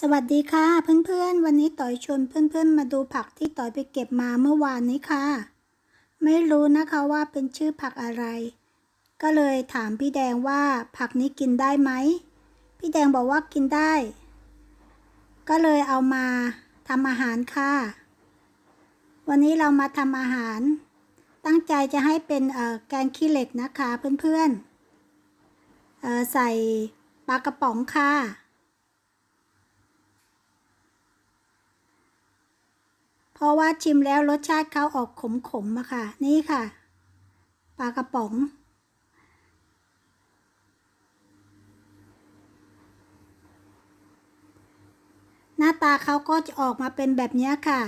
สวัสดีค่ะเพื่อนๆ วันนี้ต่อยชวนเพื่อนๆ มาดูผักที่ต่อยไปเก็บมาเมื่อวานนี้ค่ะ ไม่รู้นะคะว่าเป็นชื่อผักอะไร ก็เลยถามพี่แดงว่าผักนี้กินได้ไหม พี่แดงบอกว่ากินได้ ก็เลยเอามาทำอาหารค่ะ วันนี้เรามาทำอาหาร ตั้งใจจะให้เป็นแกงขี้เหล็กนะคะเพื่อนๆใส่ปลากระป๋องค่ะ เพราะว่าชิมแล้วรสชาติเขาออกขมๆอะค่ะ นี่ค่ะ ปลากระป๋อง หน้าตาเขาก็จะออกมาเป็นแบบนี้ค่ะ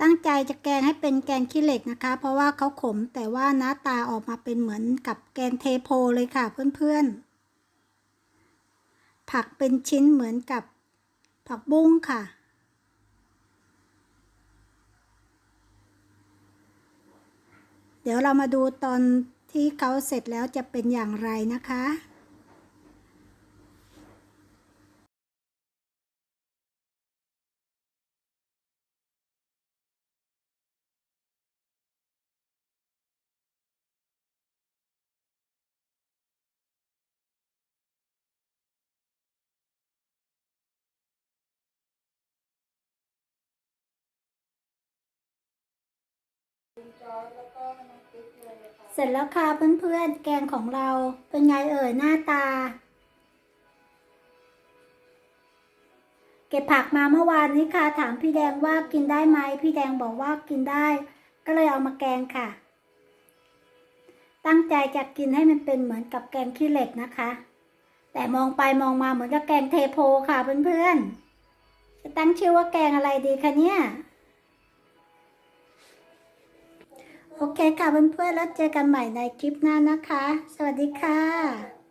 ตั้งใจจะแกงให้เป็นแกงขี้เหล็กนะคะ เพราะว่าเขาขมแต่ว่าหน้าตาออกมาเป็นเหมือนกับแกงเทโพเลยค่ะเพื่อนๆ ผักเป็นชิ้นเหมือนกับผักบุ้งค่ะ เดี๋ยวเรามาดูตอนที่เขาเสร็จแล้วจะเป็นอย่างไรนะคะ เสร็จแล้วค่ะเพื่อนๆ แกงของเราเป็นไงเอ่ยหน้าตา เก็บผักมาเมื่อวานนี้ค่ะ ถามพี่แดงว่ากินได้ไหมพี่แดงบอกว่ากินได้ ก็เลยเอามาแกงค่ะ ตั้งใจจะกินให้มันเป็นเหมือนกับแกงขี้เหล็กนะคะ แต่มองไปมองมาเหมือนกับแกงเทโพค่ะเพื่อนๆจะตั้งชื่อว่าแกงอะไรดีคะเนี่ย โอเคค่ะเพื่อนๆแล้วเจอกันใหม่ในคลิปหน้านะคะ สวัสดีค่ะ